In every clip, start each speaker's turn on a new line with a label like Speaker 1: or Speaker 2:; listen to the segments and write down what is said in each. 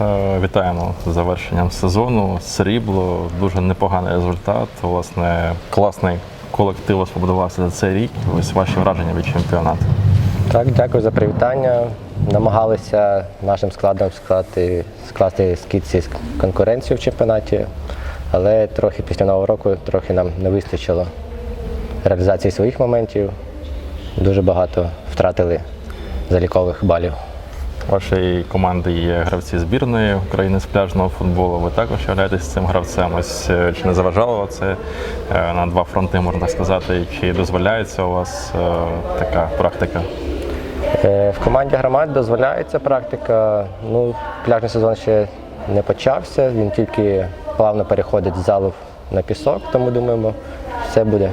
Speaker 1: Е, Вітаємо з завершенням сезону. Срібло, дуже непоганий результат. Власне, класний колектив вас за цей рік. Ось ваші враження від чемпіонату.
Speaker 2: Так, дякую за привітання. Намагалися нашим складом скласти, скласти скидці конкуренцію в чемпіонаті, але трохи після нового року трохи нам не вистачило реалізації своїх моментів. Дуже багато втратили залікових балів.
Speaker 1: У вашій команди є гравці збірної України з пляжного футболу. Ви також являєтесь цим гравцем. Ось е, чи не заважало це е, на два фронти, можна сказати? Чи дозволяється у вас е, така практика?
Speaker 2: В команді громад дозволяється практика. Ну, пляжний сезон ще не почався, він тільки плавно переходить з залу на пісок, тому думаємо, все буде.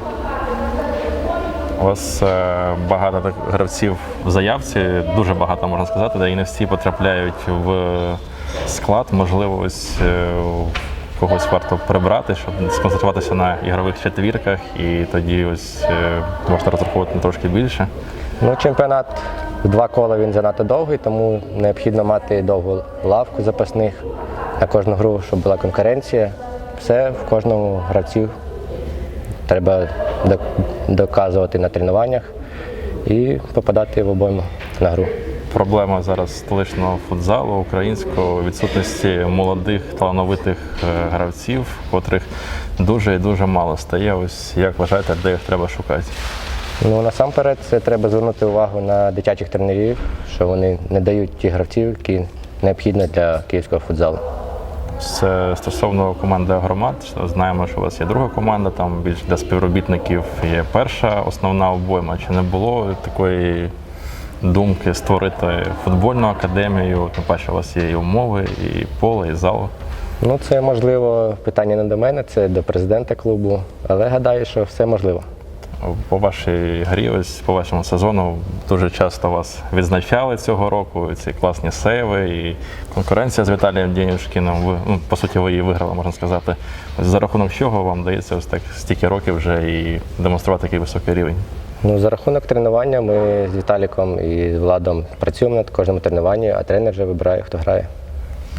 Speaker 1: У вас е, багато гравців в заявці, дуже багато можна сказати, де і не всі потрапляють в склад. Можливо, ось е, когось варто прибрати, щоб сконцентруватися на ігрових четвірках, і тоді ось е, можна розраховувати на трошки більше.
Speaker 2: Ну, чемпіонат в два кола він занадто довгий, тому необхідно мати довгу лавку запасних на кожну гру, щоб була конкуренція. Все в кожному гравців треба доказувати на тренуваннях і попадати в обойму на гру.
Speaker 1: Проблема зараз столичного футзалу українського відсутності молодих талановитих е, гравців, котрих дуже і дуже мало стає. Ось як вважаєте, де їх треба шукати?
Speaker 2: Ну насамперед це треба звернути увагу на дитячих тренерів, що вони не дають ті гравців, які необхідні для київського футзалу.
Speaker 1: Це стосовно команди громад. Знаємо, що у вас є друга команда, там більш для співробітників є перша основна обойма. Чи не було такої думки створити футбольну академію? Тим паче у вас є і умови, і поле, і зал.
Speaker 2: Ну це можливо питання не до мене, це до президента клубу, але гадаю, що все можливо.
Speaker 1: По вашій грі, ось по вашому сезону, дуже часто вас відзначали цього року. Ці класні сейви і конкуренція з Віталієм Дєнюшкіним. Ви, ну, по суті, ви її виграли, можна сказати. Ось за рахунок чого вам дається ось так стільки років вже і демонструвати такий високий рівень?
Speaker 2: Ну, за рахунок тренування ми з Віталіком і з Владом працюємо над кожним тренуванням, а тренер вже вибирає, хто грає.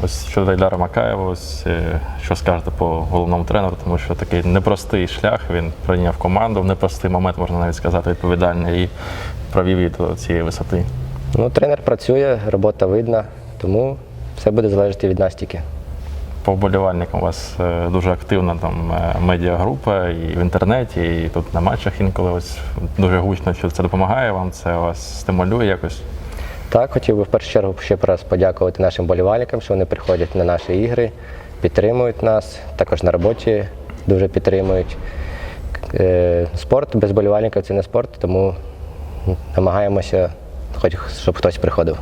Speaker 1: Ось щодо Ілляра Макаєва, ось е, що скажете по головному тренеру, тому що такий непростий шлях він прийняв команду в непростий момент, можна навіть сказати, відповідальний і провів її до цієї висоти.
Speaker 2: Ну, тренер працює, робота видна, тому все буде залежати від нас тільки.
Speaker 1: По вболівальникам у вас е, дуже активна там е, медіагрупа і в інтернеті, і тут на матчах інколи ось дуже гучно, що це допомагає вам, це вас стимулює якось.
Speaker 2: Так, хотів би в першу чергу ще раз подякувати нашим болівальникам, що вони приходять на наші ігри, підтримують нас, також на роботі дуже підтримують. Е, Спорт без болівальників це не спорт, тому намагаємося, хоч щоб хтось приходив.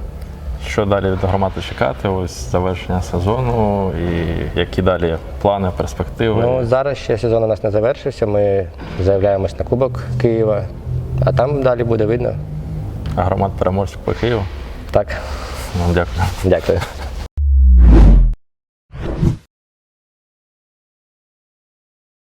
Speaker 1: Що далі від громади чекати? Ось завершення сезону і які далі плани, перспективи.
Speaker 2: Ну, зараз ще сезон у нас не завершився. Ми заявляємось на Кубок Києва, а там далі буде видно.
Speaker 1: А громад переможців по Києву.
Speaker 2: Так,
Speaker 1: Ну, дякую.
Speaker 2: дякую.